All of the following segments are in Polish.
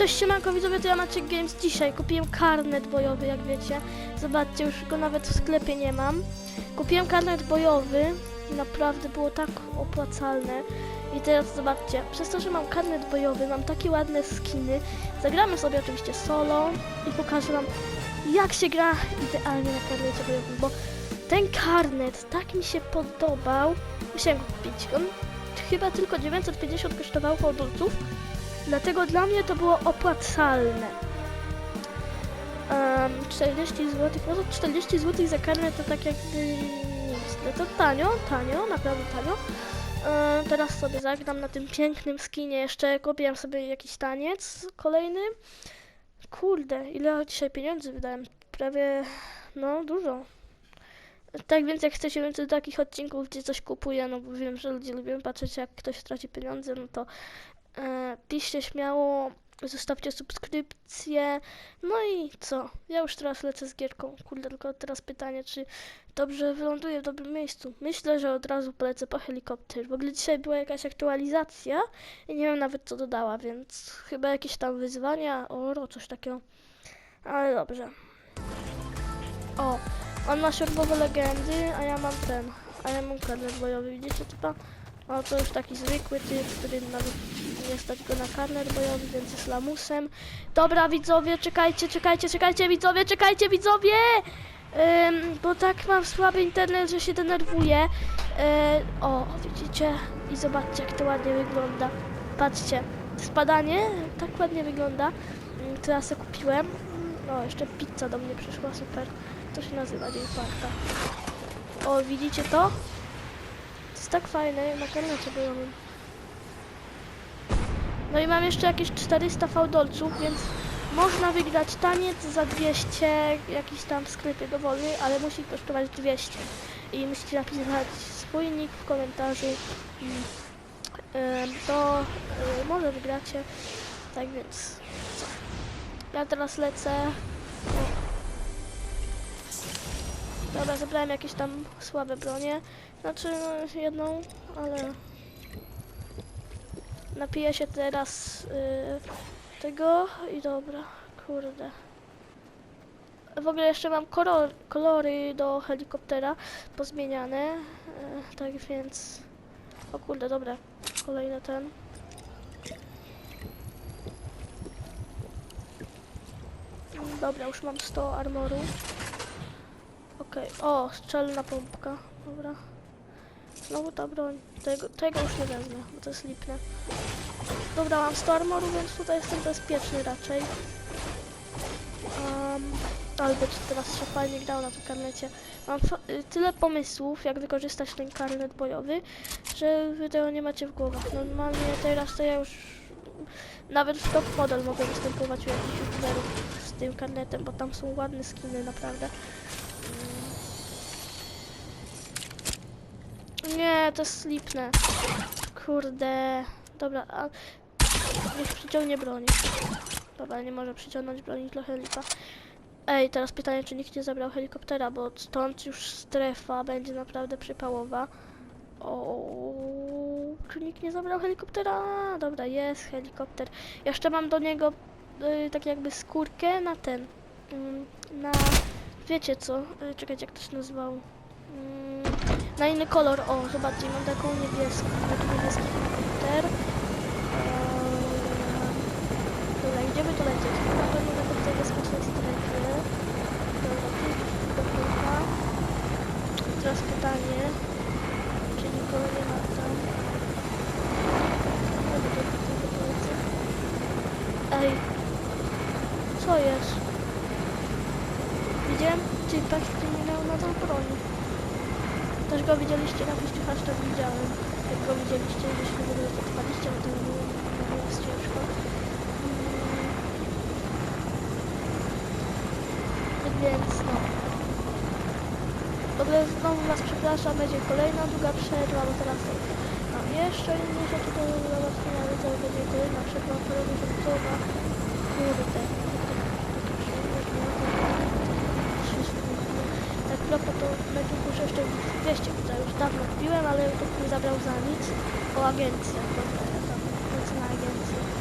Cześć siemanko widzowie, to ja Maciek Games. Dzisiaj kupiłem karnet bojowy, jak wiecie. Zobaczcie, już go nawet w sklepie nie mam. Kupiłem karnet bojowy, naprawdę było tak opłacalne. I teraz zobaczcie, przez to, że mam karnet bojowy, mam takie ładne skiny. Zagramy sobie oczywiście solo i pokażę wam, jak się gra idealnie na karnecie bojowym, bo ten karnet tak mi się podobał. Musiałem go kupić. On chyba tylko 950 kosztował hodulców. Dlatego dla mnie to było opłacalne. Um, 40 zł, no to 40 zł za karnet to tak jakby nic. No to tanio, tanio, naprawdę tanio. Em, teraz sobie zagram na tym pięknym skinie. Jeszcze kupiłem sobie jakiś taniec kolejny. Kurde, ile dzisiaj pieniędzy wydałem? Prawie, no dużo. Tak więc jak chcecie więcej takich odcinków, gdzie coś kupuję, no bo wiem, że ludzie lubią patrzeć jak ktoś traci pieniądze, no to E, piszcie śmiało, zostawcie subskrypcję. No i co? Ja już teraz lecę z gierką. Kurde, tylko teraz pytanie, czy dobrze wyląduję w dobrym miejscu. Myślę, że od razu polecę po helikopter. W ogóle dzisiaj była jakaś aktualizacja i nie wiem nawet co dodała, więc chyba jakieś tam wyzwania, oro, coś takiego. Ale dobrze. O, on ma siorbowe legendy, a ja mam ten, a ja mam karnet bojowy, widzicie typa? O, to już taki zwykły typ, który nawet nie stać go na karnet bojowy, więc jest lamusem. Dobra, widzowie, czekajcie, czekajcie, czekajcie, widzowie, czekajcie, widzowie! Ym, bo tak mam słaby internet, że się denerwuję. Yy, o, widzicie? I zobaczcie, jak to ładnie wygląda. Patrzcie, spadanie tak ładnie wygląda. To ja sobie kupiłem. O, jeszcze pizza do mnie przyszła, super. To się nazywa Dzień Farta. O, widzicie to? To jest tak fajne na karnecie bojowym. No i mam jeszcze jakieś 400 fałdolców, więc można wygrać taniec za 200 jakiś tam w sklepie dowolny, ale musi kosztować 200. I musicie napisać swój nick w komentarzu. To y, może wygracie. Tak więc co? Ja teraz lecę. Dobra, zebrałem jakieś tam słabe bronie. Znaczy no, jedną, ale napiję się teraz y, tego i dobra, kurde. W ogóle jeszcze mam kolor, kolory do helikoptera pozmieniane, y, tak więc... O kurde, dobra, kolejny ten. Dobra, już mam 100 armoru. Okej, o, strzelna pompka, dobra. Znowu ta broń. Tego, tego już nie wezmę, bo to jest lipne. Dobra, mam 100 armoru, więc tutaj jestem bezpieczny raczej. Um, Albert teraz się fajnie grał na tym karnecie. Mam y, tyle pomysłów, jak wykorzystać ten karnet bojowy, że wy tego nie macie w głowach. Normalnie teraz to ja już nawet w top model mogę występować u jakichś youtuberów z tym karnetem, bo tam są ładne skiny, naprawdę. Nie, to jest slipne. Kurde. Dobra, a... Niech przyciągnie broni. Dobra, nie może przyciągnąć broni, trochę lipa. Ej, teraz pytanie, czy nikt nie zabrał helikoptera, bo stąd już strefa będzie naprawdę przypałowa. O, czy nikt nie zabrał helikoptera? Dobra, jest helikopter. Jeszcze mam do niego y, tak jakby skórkę na ten. ym, na... Wiecie co? Y, czekajcie, jak to się nazywało. Na inny kolor. O, zobaczcie, mam taką niebieską, niebieski komputer. Eee, Dobra, idziemy tu lecieć. Na pewno na tej bezpiecznej strefie. Dobra, do końca. Teraz pytanie, czy nikogo nie ma tam. Dobra, to tylko polecę. Ej, co jest? Widziałem typa, który nie miał nadal broni. Też go widzieliście, napiszcie hashtag widziałem. Jak go widzieliście, jeśli w ogóle to trwaliście, bo to było- nie jest ciężko. Mm. Więc no. W ogóle znowu was przepraszam, będzie kolejna długa przerwa, bo teraz to mam jeszcze inne rzeczy do załatwienia, ale to będzie kolejna przerwa, która będzie gotowa. Kurde. Propos to będzie muszę jeszcze 200 tutaj już dawno kupiłem, ale to nie zabrał za nic. O agencję, dobra, ja lecę na agencję.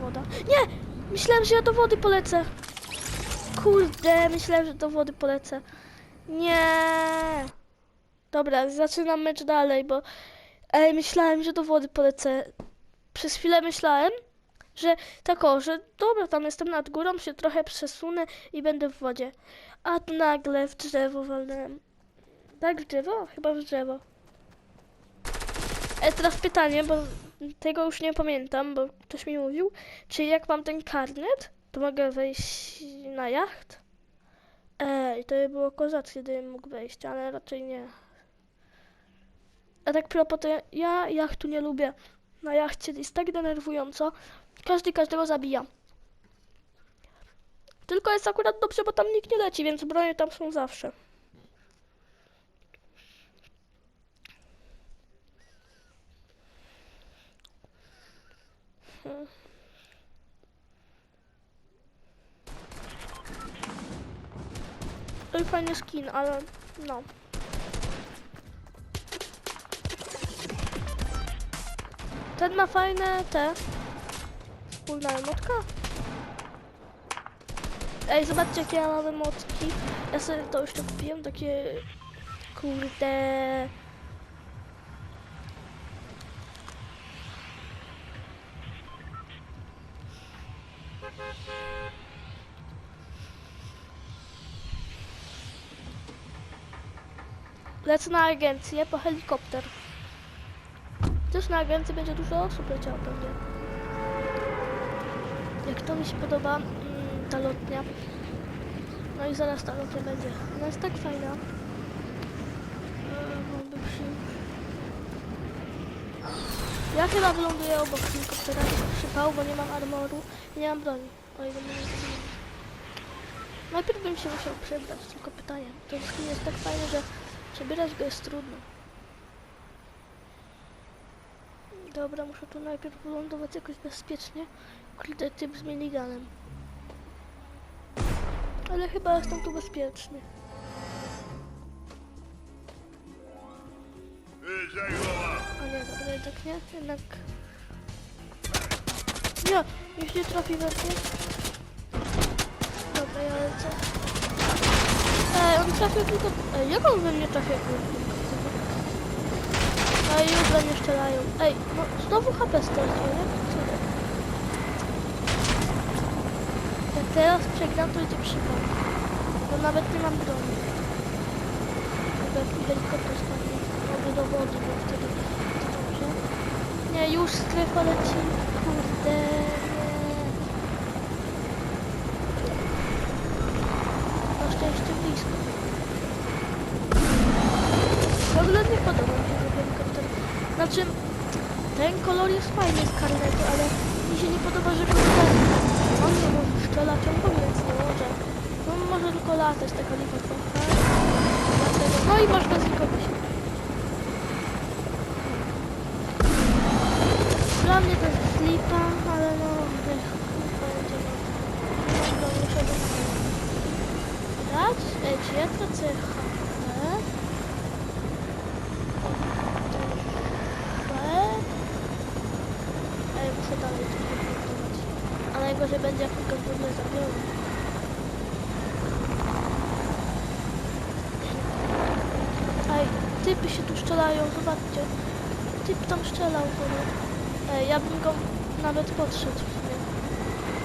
woda. Nie! Myślałem, że ja do wody polecę. Kurde, myślałem, że do wody polecę. Nie. Dobra, zaczynam mecz dalej, bo ej, myślałem, że do wody polecę. Przez chwilę myślałem, że tak o, że dobra, tam jestem nad górą, się trochę przesunę i będę w wodzie. A tu nagle w drzewo walnąłem. Tak, w drzewo? Chyba w drzewo. E, teraz pytanie, bo tego już nie pamiętam, bo ktoś mi mówił, czy jak mam ten karnet, to mogę wejść na jacht? Ej, to by było kozackie, gdybym mógł wejść, ale raczej nie. A tak propos, to ja, ja jachtu nie lubię. Na jachcie jest tak denerwująco. Każdy każdego zabija. Tylko jest akurat dobrze, bo tam nikt nie leci, więc bronie tam są zawsze. Hmm. To fajny skin, ale no. Ten ma fajne te. Wspólna emotka. Ej, zobaczcie jakie ja mam emotki. Ja sobie to już kupiłem, takie kurde. Lecę na agencję po helikopter. Też na agencji będzie dużo osób leciało pewnie. Jak to mi się podoba, mm, ta lotnia. No i zaraz ta lotnia będzie. Ona jest tak fajna. Przy- Ja chyba wyląduję obok helikoptera, przypał, bo nie mam armoru i nie mam broni. O. Najpierw bym się musiał przebrać, tylko pytanie. Skin jest tak fajny, że przebierać go jest trudno. Dobra, muszę tu najpierw wylądować jakoś bezpiecznie. Kurde, typ z miniganem. Ale chyba jestem tu bezpieczny. A nie, dobra, jednak nie, jednak... Nie, już nie trafi we mnie. Dobra, ja lecę. Ej, on trafił tylko... Ej, jak on we mnie trafił? Ej, już we strzelają. Ej, no znowu HP straciłem, nie? To? Jak teraz przegram, to będzie przypał. Bo nawet nie mam broni. Chyba jakiś helikopter spadnie. Mogę do wody, bo wtedy to dobrze. Nie, już strefa leci. Kurde. Na szczęście blisko. W ogóle nie podoba mi się ten helikopter. Znaczy, ten kolor jest fajny z karnetu, ale mi się nie podoba, że kurde, on nie może strzelać, on w ogóle nic nie może. No może tylko latać ta helikopterka. Dlatego, no i można zlikować. Dla mnie to jest lipa, ale no, dać. Ej, czy ja tracę HP? Ej, muszę dalej coś wypracować. A najgorzej będzie, jak tylko zabiorę. Ej, typy się tu strzelają, zobaczcie. Typ tam strzelał mnie. Ej, ja bym go nawet podszedł w sumie.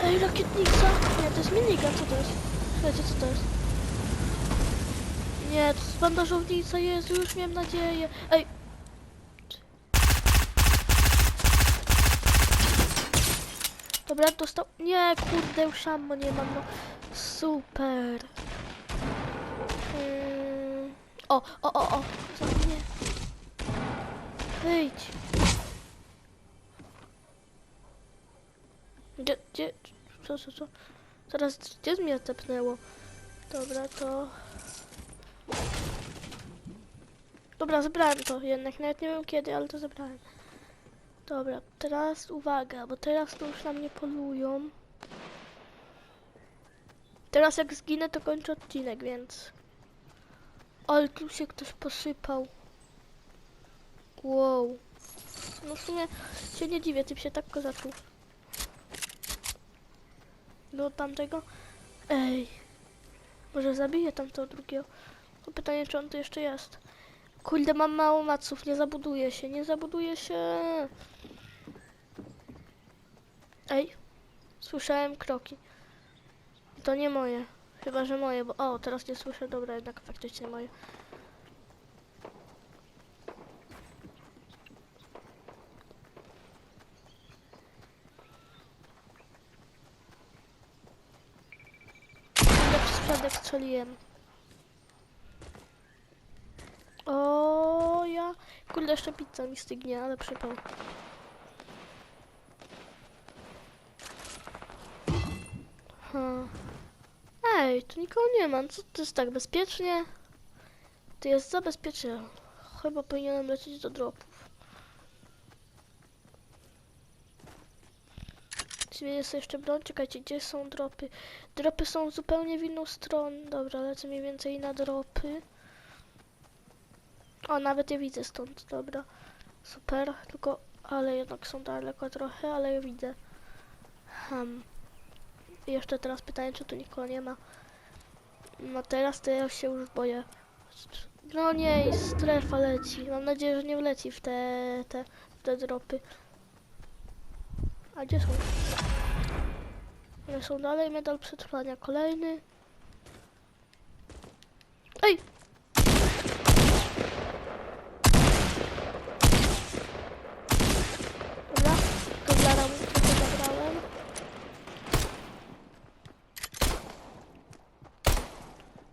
Ej, rakietnica! Nie, to jest minigun, co to jest? Słuchajcie, co to jest? Nie, to jest bandażownica, Jezu, już miałem nadzieję. Ej! Dobra, dostał... Nie, kurde, już ammo nie mam, no. Super. Ym... O, o, o, o. Za mnie. Wyjdź. Gdzie, gdzie, co, co, co? Zaraz, gdzie mnie tepnęło? Dobra, to... Dobra, zebrałem to jednak, nawet nie wiem kiedy, ale to zebrałem. Dobra, teraz uwaga, bo teraz to już na mnie polują. Teraz jak zginę, to kończę odcinek, więc... Ale tu się ktoś posypał. Wow. No w sumie się nie dziwię, typ się tak kozaczył. do tamtego. Ej, może zabiję tamtego drugiego. To pytanie, czy on tu jeszcze jest. Kurde, mam mało maców, nie zabuduje się, nie zabuduje się. Ej, słyszałem kroki. To nie moje. Chyba, że moje, bo... O, teraz nie słyszę. Dobra, jednak faktycznie moje. Przypadek strzeliłem. O, ja... Kurde, jeszcze pizza mi stygnie, ale przypał. Ej, tu nikogo nie ma. Co to jest tak bezpiecznie? To jest za bezpiecznie. Chyba powinienem lecieć do dropów. Zmienię sobie jeszcze broń. Czekajcie, gdzie są dropy? Dropy są zupełnie w inną stronę. Dobra, lecę mniej więcej na dropy. O, nawet je widzę stąd. Dobra. Super. Tylko, ale jednak są daleko trochę, ale je widzę. Hmm. Jeszcze teraz pytanie, czy tu nikogo nie ma. No teraz to ja się już boję. No nie, strefa leci. Mam nadzieję, że nie wleci w te, te, w te dropy. A gdzie są? One są dalej, medal przetrwania. Kolejny. Ej! Dobra, Kevlara mu trochę zabrałem.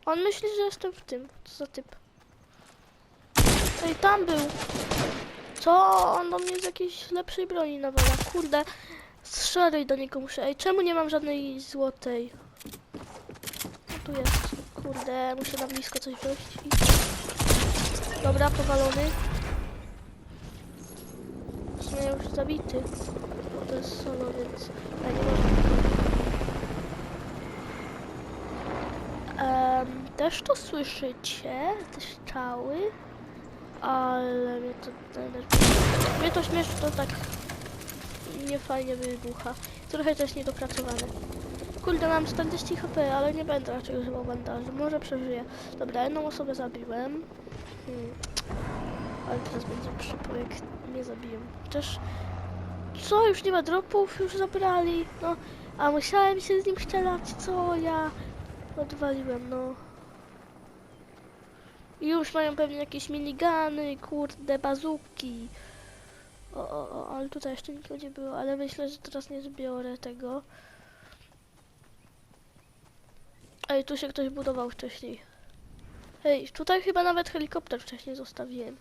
On myśli, że jestem w tym. Co za typ? Ej, tam był. Co? On do mnie z jakiejś lepszej broni nawala. Kurde. Strzelaj do niego muszę. Ej, czemu nie mam żadnej złotej? Co tu jest? Kurde, muszę na blisko coś. I... Dobra, powalony. W sumie już zabity. To jest solo, więc... Nie. Em, też to słyszycie, te strzały, ale mnie to. Mnie to śmieszy, to tak nie fajnie wybucha. Trochę też niedopracowane. Kurde, mam 40 HP, ale nie będę raczej używał bandaży. Może przeżyję. Dobra, jedną osobę zabiłem. Hmm. Ale teraz będzie przypał, jak nie zabiję. Chociaż... Co? Już nie ma dropów? Już zabrali? No, a musiałem się z nim strzelać, co ja... Odwaliłem, no. Już mają pewnie jakieś minigany, kurde, bazuki. O, o, o, ale tutaj jeszcze nikogo nie było, ale myślę, że teraz nie zbiorę tego. Ej, tu się ktoś budował wcześniej. Ej, tutaj chyba nawet helikopter wcześniej zostawiłem.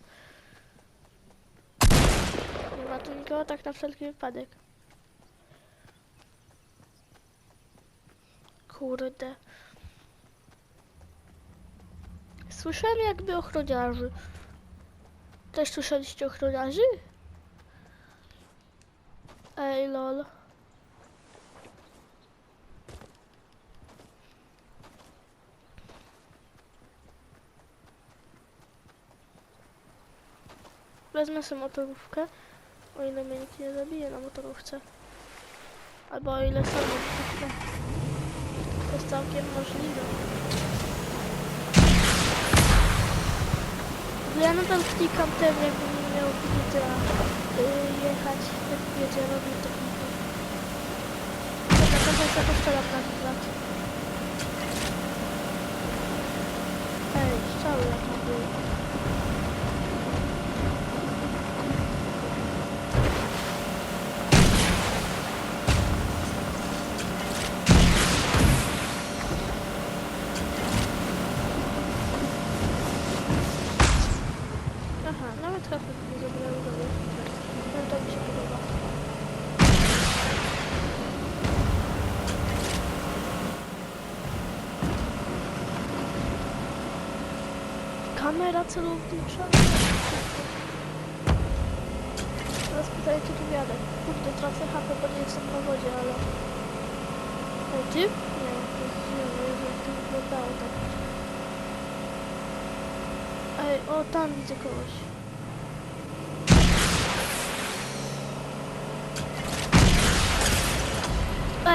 Nie ma tu nikogo, tak na wszelki wypadek. Kurde. Słyszałem jakby ochroniarzy. Też słyszeliście ochroniarzy? Ej, lol. Wezmę sobie motorówkę, o ile mnie nikt nie zabije na motorówce. Albo o ile sam To jest całkiem możliwe. Ja nadal klikam ten, jakbym nie miał filtra y, jechać, tak wiecie, robię technikę. Dobra, to jest jako strzelam na przykład. Ej, strzały jak tam były. Nawet trafy nie zabrały do. No to mi się podoba. Kamera celownicza. Teraz pytaję, czy tu jadę. Kurde, tracę HP, bo nie jestem na wodzie, ale... Ej, ty? Nie, to jest Jezu, jak to wyglądało tak. Ej, o, tam widzę kogoś.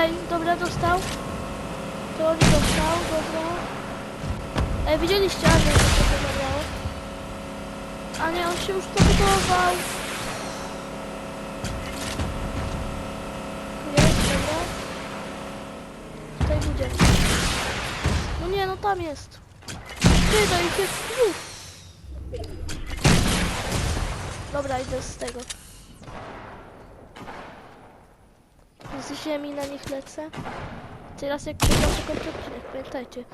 Ej, dobra, dostał. To nie dostał, dobra. Ej, widzieliście, a nie, co się zabrało. A nie, on się już zabudował. Jest, dobra. Tutaj będzie. No nie, no tam jest. Ty, to ich jest. Dobra, idę z tego. Z ziemi na nich lecę. Teraz jak kończę odcinek, pamiętajcie.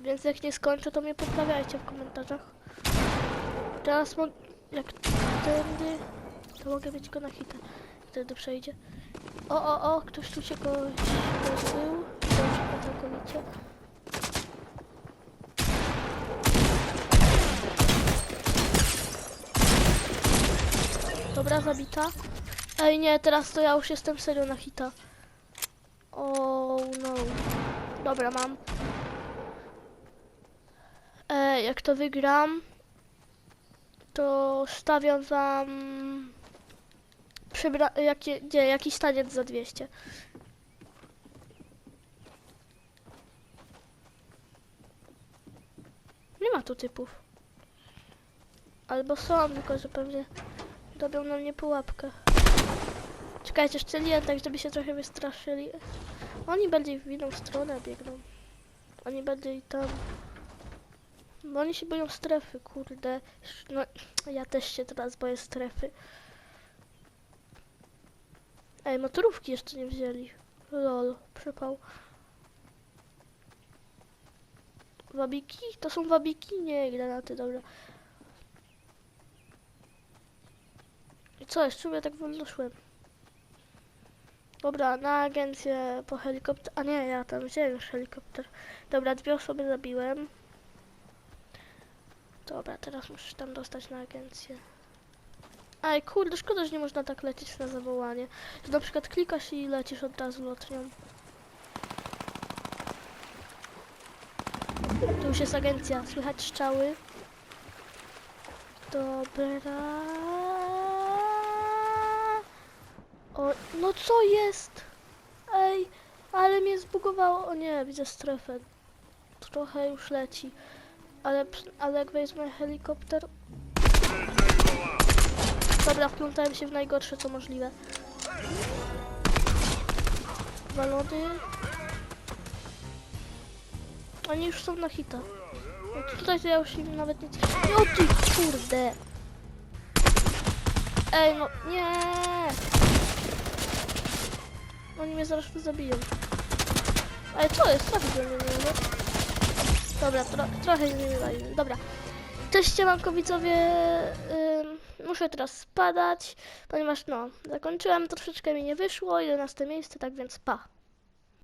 Więc jak nie skończę, to mnie poprawiajcie w komentarzach. Teraz mo- jak tędy, to mogę mieć go na hita. Wtedy przejdzie. O, o, o, ktoś tu się kogoś pozbył. Dobrze, całkowicie. Dobra, zabita. Ej, nie, teraz to ja już jestem serio na hita. Oh no. Dobra, mam. Ej, jak to wygram, to stawiam wam przybra- jakie, nie, jakiś taniec za 200. Nie ma tu typów. Albo są, tylko że pewnie robią na mnie pułapkę. Czekajcie, szczeliłem tak, żeby się trochę wystraszyli. Oni bardziej w inną stronę biegną. Oni bardziej tam. Bo oni się boją strefy, kurde. No, ja też się teraz boję strefy. Ej, motorówki jeszcze nie wzięli. Lol, przypał. Wabiki? To są wabiki? Nie, granaty, dobra. I co, jeszcze ja tak wolno szłem. Dobra, na agencję po helikopter. A nie, ja tam wziąłem już helikopter. Dobra, dwie osoby zabiłem. Dobra, teraz muszę tam dostać na agencję. Ej, kurde, szkoda, że nie można tak lecieć na zawołanie. Że na przykład klikasz i lecisz od razu lotnią. Tu już jest agencja, słychać strzały. Dobra. O, no co jest? Ej, ale mnie zbugowało. O nie, widzę strefę. Trochę już leci. Ale, ale jak wezmę helikopter... Dobra, wplątałem się w najgorsze co możliwe. Walony. Oni już są na hita. No tutaj to ja już im nawet nic... No ty kurde! Ej, no nie! Oni mnie zaraz zabiją. Ale co jest? Nie wiem. Dobra, tro trochę nie wiem. Dobra. Cześć, siemanko. Ym, muszę teraz spadać, ponieważ no, zakończyłem, troszeczkę mi nie wyszło, 11 miejsce, tak więc pa.